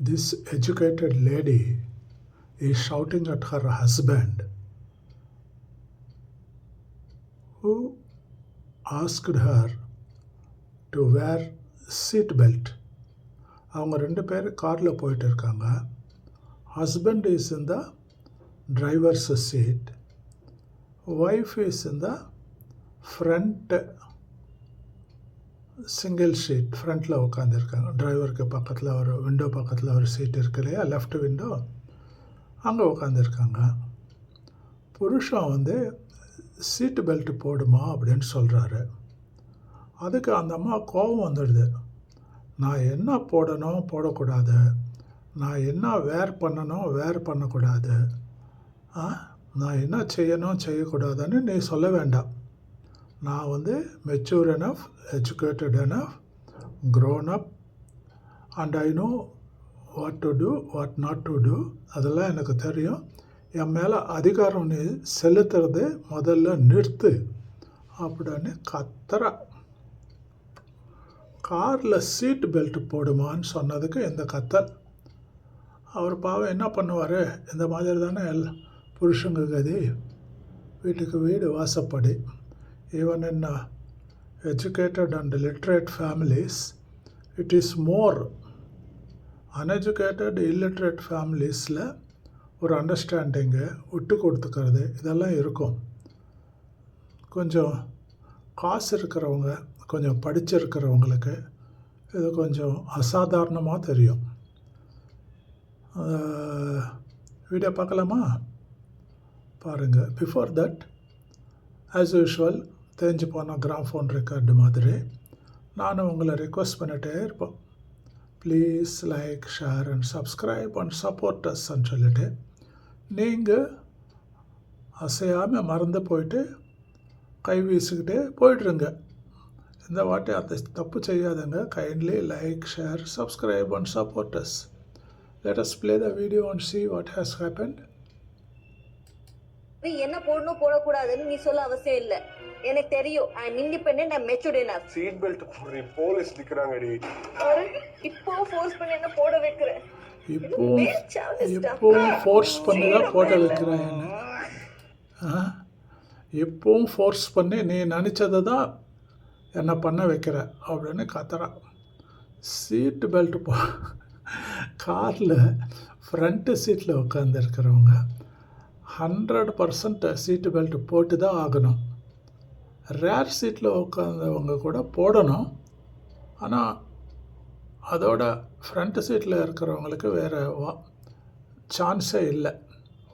This educated lady is shouting at her husband, who asked her to wear seat belt. அவங்க ரெண்டு பேர் காரில் போயிட்டு இருக்காங்க husband is in the driver's seat wife is in the front single seat ஃப்ரண்ட்டில் உட்காந்துருக்காங்க டிரைவருக்கு பக்கத்தில் ஒரு விண்டோ பக்கத்தில் ஒரு சீட் இருக்கு இல்லையா லெஃப்ட் விண்டோ அங்கே உட்காந்துருக்காங்க புருஷன் வந்து சீட்டு பெல்ட் போடுமா? அப்படின்னு சொல்கிறாரு அதுக்கு அந்த அம்மா கோபம் வந்துடுது. நான் என்ன போடணும்? போடக்கூடாது. நான் என்ன வேர் பண்ணணும்? வேர் பண்ணக்கூடாது. ஆ? நான் என்ன செய்யணும்? செய்யக்கூடாதுன்னு நீ சொல்ல வேண்டாம். நான் வந்து mature enough educated enough grown up and I know what to do what not to do அதெல்லாம் எனக்கு தெரியும். என் மேலே அதிகாரம் நீ செலுத்துறது முதல்ல நிறுத்து. அப்படின்னு கத்துற. காரில் சீட் பெல்ட் போடுமான்னு சொன்னதுக்கு இந்த கத்தல். அவர் பாவம் என்ன பண்ணுவார்? இந்த மாதிரி தானே எல்லாம் புருஷங்க கதி. வீட்டுக்கு வீடு வாசப்படி. Even uh, educated and literate families it is more uneducated illiterate ஃபேமிலிஸில் ஒரு அண்டர்ஸ்டாண்டிங்கு விட்டு கொடுத்துக்கிறது. இதெல்லாம் இருக்கும். கொஞ்சம் காசு இருக்கிறவங்க கொஞ்சம் படிச்சிருக்கிறவங்களுக்கு இது கொஞ்சம் அசாதாரணமாக தெரியும். வீடியோ பார்க்கலாமா? பாருங்கள் பிஃபோர் தட் ஆஸ் யூஷுவல் தேஞ்சு போன கிராம்ஃபோன் ரெக்கார்டு மாதிரி. நானும் உங்களை ரெக்வஸ்ட் பண்ணிகிட்டே இருப்போம். Please like share and subscribe and support அஸ்ன்னு சொல்லிட்டு. நீங்கள் அசையாமல் மறந்து போயிட்டு கை வீசிக்கிட்டே போயிட்டுருங்க இந்த வாட்டி அந்த தப்பு செய்யாதங்க. Kindly like share subscribe and support us let us play the video and see what has happened நீ என்ன போடணும் போடக்கூடாதுன்னு நீ சொல்ல அவசியம் இல்ல. எனக்கு தெரியும். I am independent I matured enough seat belt போடுறி police நிக்கிறாங்கடி. இப்போ ஃபோர்ஸ் பண்ணி என்ன போட வைக்கிறேன்? இப்போவும் எப்பவும் ஃபோர்ஸ் பண்ணி தான் போட வைக்கிறேன். என்ன ஆ? எப்பவும் ஃபோர்ஸ் பண்ணி நீ நினச்சதை தான் என்ன பண்ண வைக்கிற அப்படின்னு கத்துறான் சீட்டு பெல்ட் போ காரில் ஃப்ரண்ட்டு சீட்டில் உட்காந்துருக்கிறவங்க ஹண்ட்ரட் பர்சன்ட் சீட்டு பெல்ட் போட்டு தான் ஆகணும் ரேர் சீட்டில் உட்காந்தவங்க கூட போடணும். ஆனால் அதோட ஃப்ரண்ட் சீட்டில் இருக்கிறவங்களுக்கு வேறு வா சான்ஸே இல்லை.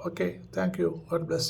Okay thank you God plus